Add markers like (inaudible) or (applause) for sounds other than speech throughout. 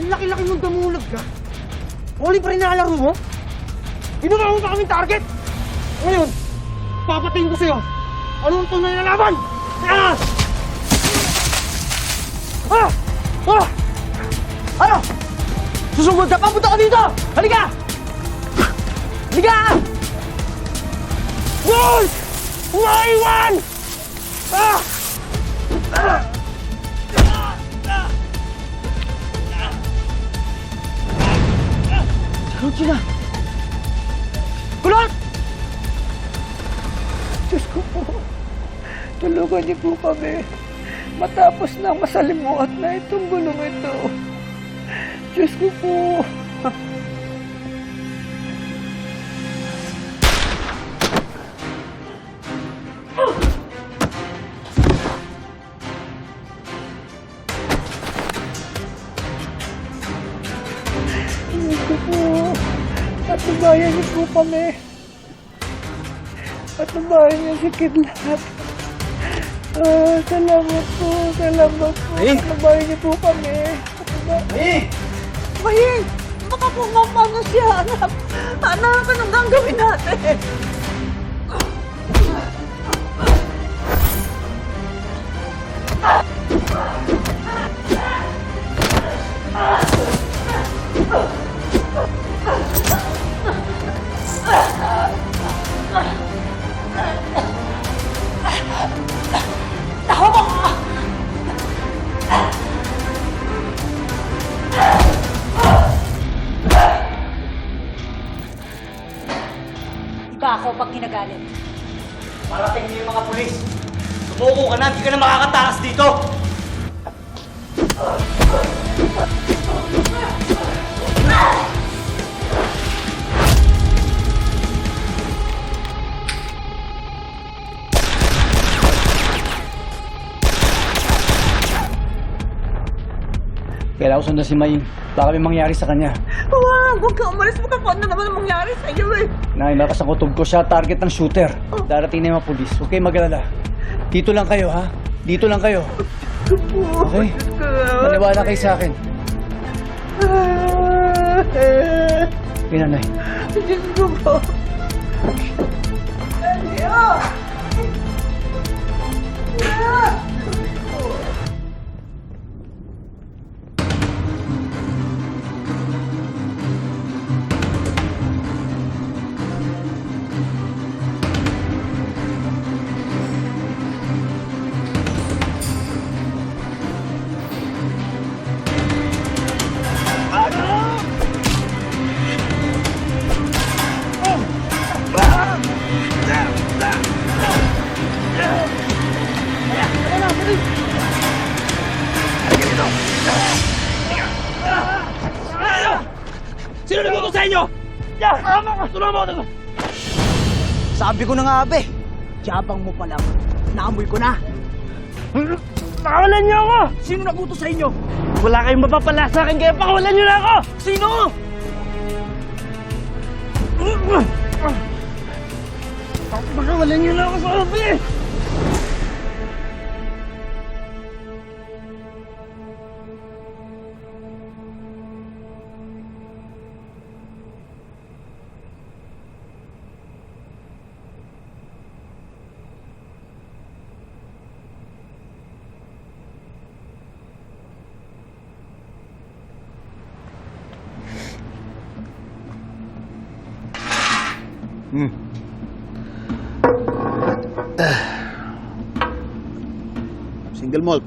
Ang laki-laki mong damulag ka. Huli pa rin nakalaro mo? Ginawa pa kaming target! Ngayon, papatayin ko sa'yo! Anong tunay na laban? Ah! Ah! Ah! Ano? Susugod ka pa? Punta ka dito! Halika! Halika! Wolf! Maiwan! Ah! Ah! Kulot sila! Kulot! Diyos ko po, tulungan niyo po kami. Matapos na masalimuot na itong gulong ito. Diyos ko po. Diyos ko po. Patubayan niyo po kami. Patubayan niyo si Kidlat. Ah, salamat po, salamat po. Eh? Patubayan niyo po kami. Eh! Mahing! Baka po mapano siya, anak. Anak, anong gagawin natin? Iba pag kinagalit. Parating niyo yung mga pulis. Sumuko ka na, hindi ka na makakatakas dito! Kailangan ko sundan si Maying. Baka may mangyari sa kanya. Wag, huwag ka umalis. Baka kung ano naman ang mangyari sa iyo eh. Nay, malakas ang kutob ko siya. Target ng shooter. Darating na yung mga pulis. Huwag kayong mag-alala. Dito lang kayo, ha? Dito lang kayo. Okay? Maniwala kayo sa akin. Pinanay. Diyos ko po. Sino Tulungan mo ako! Sabi ko na nga, abe. Yabang mo pa lang. Naamoy ko na. Pakawalan niyo ako! Sino naguto sa inyo? Wala kayong mapapala sa akin, kaya pakawalan niyo na ako! Sino? Pakawalan niyo na ako sa kape! Single malt.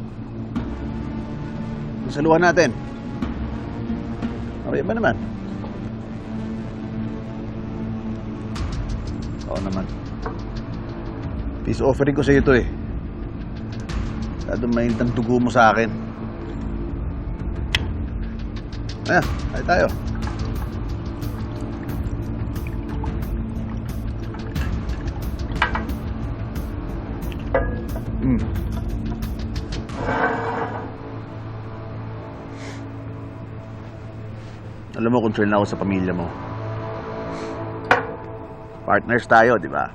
Saluhan natin. Okay ba naman? Oo naman. Peace offering ko sa iyo to eh. Masyadong mainit ang dugo mo sa akin. Ayan, tayo tayo. Mm. Alam mo, concern ako sa pamilya mo. Partners tayo, di ba?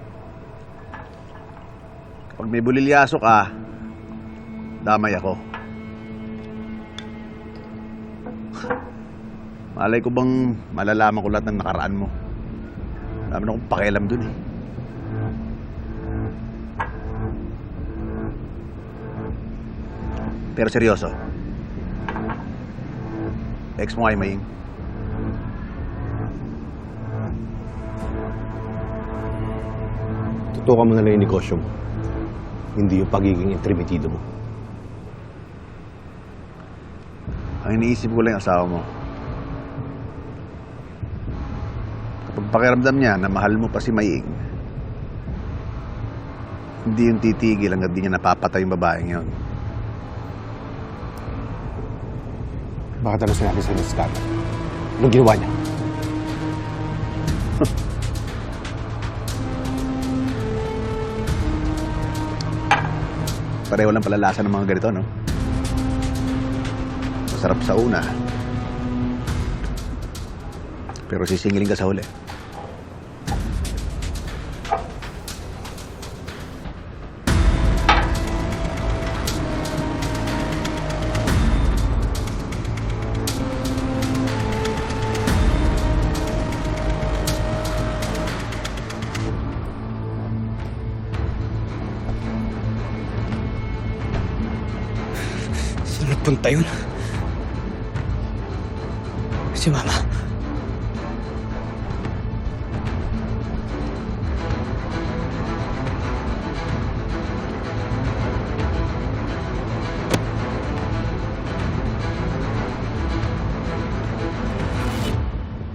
Pag may bulilyaso ka, damay ako. Malay ko bang malalaman ko lahat ng nakaraan mo. Dami na akong pakialam dun eh. Pero seryoso. Ex mo ay Maying. Tutukan mo na lang yung negosyo mo. Hindi yung pagiging intermedido mo. Ang iniisip ko lang yung asawa mo. Kapag pakiramdam niya na mahal mo pa si Maying, hindi yung titigil hanggang di niya napapatay yung babaeng yun. Bakit ano sinabi sa Scott? Anong ginawa niya? (laughs) Pareho lang palalasa ng mga ganito, no? Masarap sa una. Pero sisingilin ka sa huli. Nagpunta yun? Si Mama.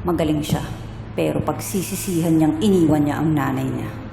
Magaling siya, pero pagsisisihan niyang iniwan niya ang nanay niya.